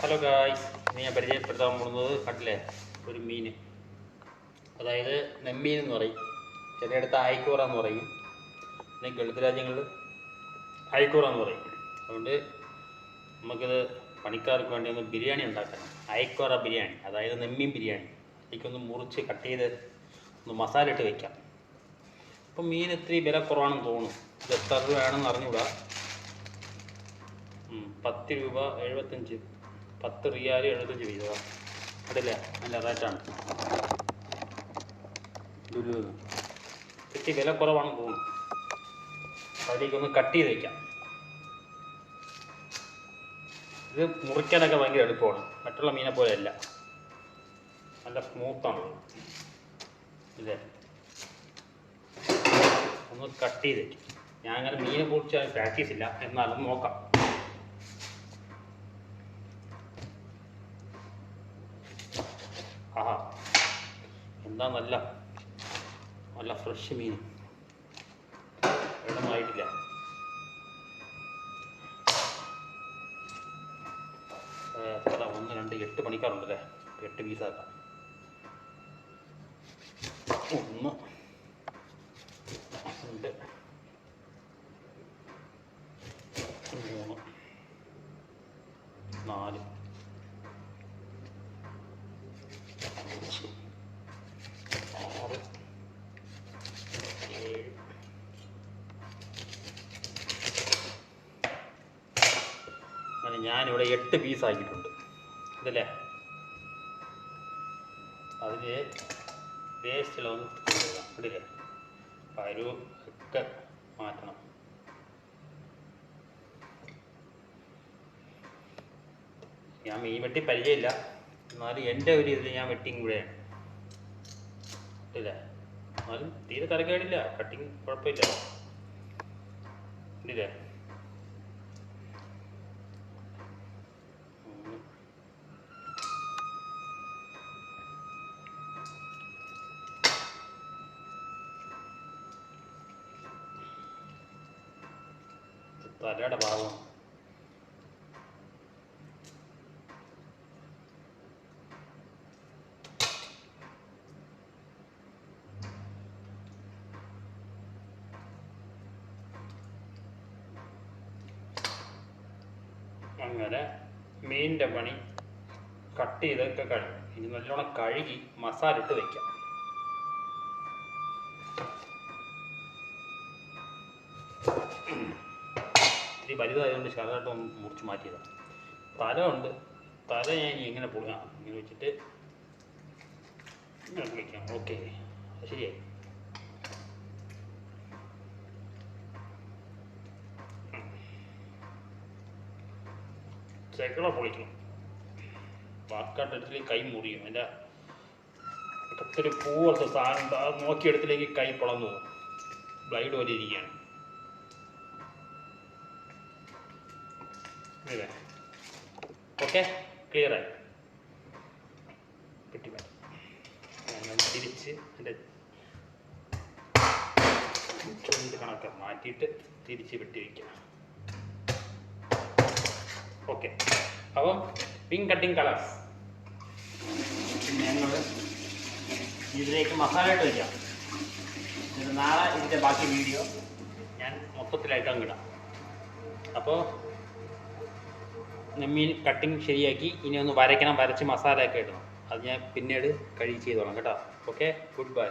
Hello guys ഇന്ന് ഞാൻ പരിചയപ്പെടുത്താൻ പോകുന്നത് കണ്ടില്ലേ ഒരു മീൻ അതായത് നെമ്മീൻ എന്ന് പറയും. ചിലയിടത്ത് ആയിക്കൂറ എന്ന് പറയും. പിന്നെ ഗൾഫ് രാജ്യങ്ങളിൽ ആയിക്കൂറ എന്ന് പറയും. അതുകൊണ്ട് നമുക്കിത് പണിക്കാർക്ക് വേണ്ടി ഒന്ന് ബിരിയാണി ഉണ്ടാക്കണം. അയക്കോറ ബിരിയാണി അതായത് നെമ്മീൻ ബിരിയാണി. അതിലേക്കൊന്ന് മുറിച്ച് കട്ട് ചെയ്ത് ഒന്ന് മസാല ഇട്ട് വെക്കാം. അപ്പം മീൻ ഇത്തിരി വില കുറവാണെന്ന് തോന്നുന്നു. ഇത് എത്ര രൂപയാണെന്ന് അറിഞ്ഞുകൂടാ. പത്ത് രൂപ എഴുപത്തഞ്ച്. പത്ത് റിയാൽ എഴുപത്തഞ്ച് രൂപ അതില്ല? നല്ല റേറ്റാണ് ലുലു ഇത്തിരി വില കുറവാണെന്ന് തോന്നുന്നു. അതിലേക്കൊന്ന് കട്ട് ചെയ്ത് വയ്ക്കാം ഇത് മുറിക്കാനൊക്കെ ഭയങ്കര എളുപ്പമാണ്. മറ്റുള്ള മീനെ പോലെ പോലെയല്ല. നല്ല സ്മൂത്താണ് ഇല്ലേ? ഒന്ന് കട്ട് ചെയ്ത് ഞാൻ അങ്ങനെ മീനെ പൊറിച്ച് പ്രാക്ടീസ് ഇല്ല. എന്നാലും നോക്കാം. ആഹാ. എന്താ നല്ല നല്ല ഫ്രഷ് മീൻ. ആയിട്ടില്ല. ഒന്ന് രണ്ട് എട്ട് പണിക്കാറുണ്ടല്ലേ? എട്ട് പീസാക്കാം ഒന്ന്. രണ്ട്. മൂന്ന്. നാല്. ഞാനിവിടെ എട്ട് പീസ് ആക്കിയിട്ടുണ്ട്. ഇതല്ലേ? അതിൽ വേസ്റ്റിലൊന്ന് ഇടില്ലേ? പരു ഒക്കെ മാറ്റണം. ഞാൻ മീൻ വെട്ടി പരിചയമില്ല. എന്നാലും എന്റെ ഒരു ഇതിൽ ഞാൻ വെട്ടിങ് കൂടെയാണ് ഇല്ലേ എന്നാലും തീരെ തരക്കേടില്ല. കട്ടിങ് കുഴപ്പമില്ല. ഇല്ലേ ഒന്ന് ഇത് തലയുടെ ഭാഗം. അങ്ങനെ മീനിന്റെ പണി കട്ട് ചെയ്തൊക്കെ കഴിഞ്ഞു. ഇനി നല്ലോണം കഴുകി മസാല ഇട്ട് വെക്കാം. ഇത്തിരി വലുതായതുകൊണ്ട് ചെറുതായിട്ട് ഒന്ന് മുറിച്ച് മാറ്റിയതാണ് തല ഉണ്ട് തല ഞാൻ ഇങ്ങനെ പൊളി ആ ഇങ്ങനെ വെച്ചിട്ട് ഇങ്ങനെ പൊളിക്കാം. ഓക്കെ. ശരിയായി. ചെക്കള പൊളിക്കണം. വാക്കാട്ടത്തിൽ കൈ മുറിയും എന്റെ കത്തൊരു പൂ സാധനം നോക്കിയെടുത്തിലേക്ക് കൈ പൊളന്നു പോകും. ബ്ലൈഡ് പോലെ ഇരിക്കുകയാണ്. ഇല്ലേ ഓക്കെ ക്ലിയറായി കിട്ടി ഞാൻ തിരിച്ച് എന്റെ കണക്കെ മാറ്റിയിട്ട് തിരിച്ച് വെട്ടി വയ്ക്കാം ഓക്കെ അപ്പം വിങ് കട്ടിങ് കളേഴ്സ് ഞങ്ങൾ ഇതിലേക്ക് മസാല ഇട്ട് വയ്ക്കാം നാളെ ഇതിന്റെ ബാക്കി വീഡിയോ ഞാൻ മൊത്തത്തിലായിട്ട് അങ്ങിടാം അപ്പോൾ നെമ്മീൻ കട്ടിങ് ശരിയാക്കി. ഇനി ഒന്ന് വരയ്ക്കണം. വരച്ച് മസാല ഒക്കെ ഇടണം. അത് ഞാൻ പിന്നീട് കഴുകി ചെയ്തോളാം കേട്ടോ. Okay good bye